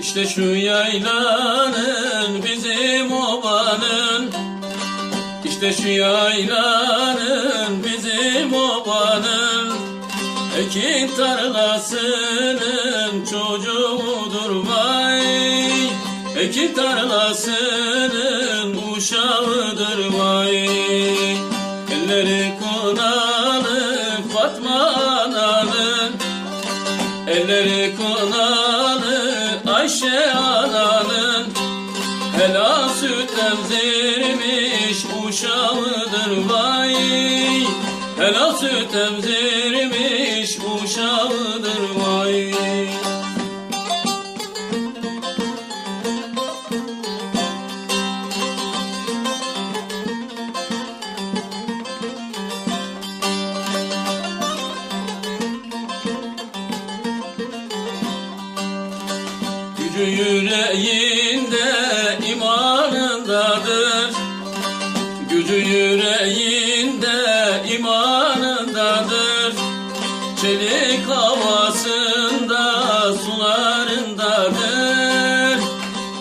İşte şu yaylanın bizim obanın. İşte şu yaylanın bizim obanın. Ekin tarlasının çocuğudur vay? Ekin tarlasının uşağıdır vay? Elleri konalı Fatma ananın. Elleri konalı Ayşe ananın Helal süt emzirmiş uşağıdır vay. Helal süt emzirmiş Gücü yüreğinde imanındadır Gücü yüreğinde imanındadır Çelik havasında sularındadır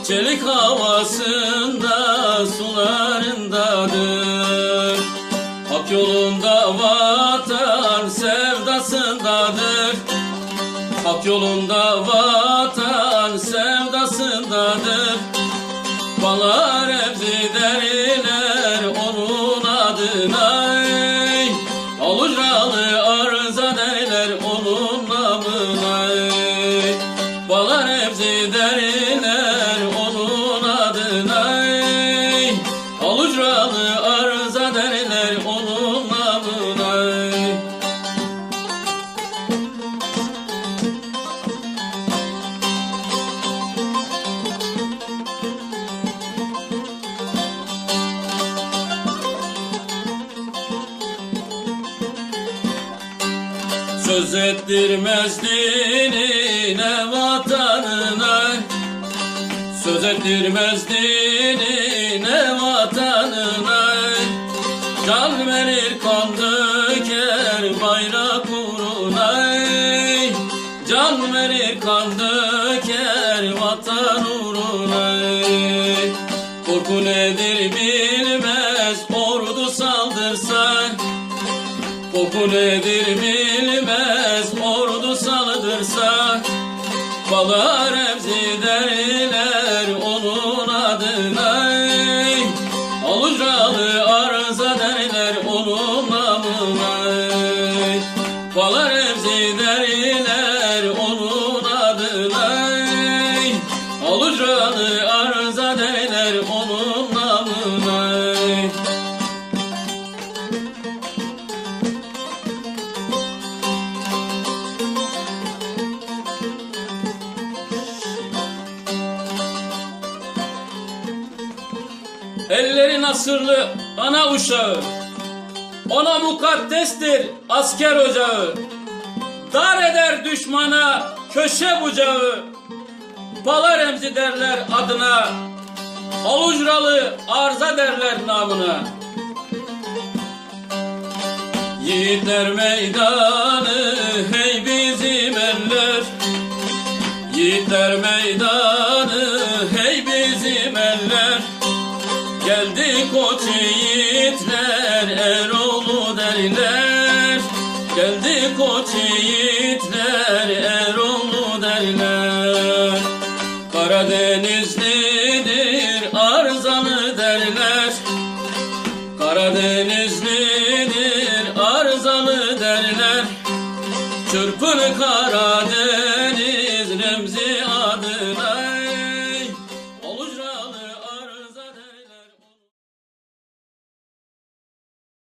Çelik havasında Hak yolunda vatan sevdasındadır Balar evzi derler onun adına ey. Alucralı arıza derler onun namına ey. Balar derler onun adına ey. Söz ettirmez dinine vatanına Söz ettirmez dinine vatanına Can verir kan döker bayrak uğruna. Can verir kan döker vatan uğruna. Korku nedir bilmez Koku nedir bilmez ordu saldırsa Balar evzi derler onun adına ey. Alucralı arıza derler onun namına ey. Balar evzi derler Elleri nasırlı ana uşağı. Ona mukaddestir asker ocağı. Dar eder düşmana köşe bucağı. Balar emzi derler adına. Alucralı arza derler namına Yiğitler meydanı hey bizim eller. Yiğitler meydanı hey bizim eller Geldi koç yiğitler Erol'u derler. Geldi koç yiğitler Erol'u derler. Karadenizlidir arzalı derler. Karadenizlidir arzalı derler. Çırpın Karadeniz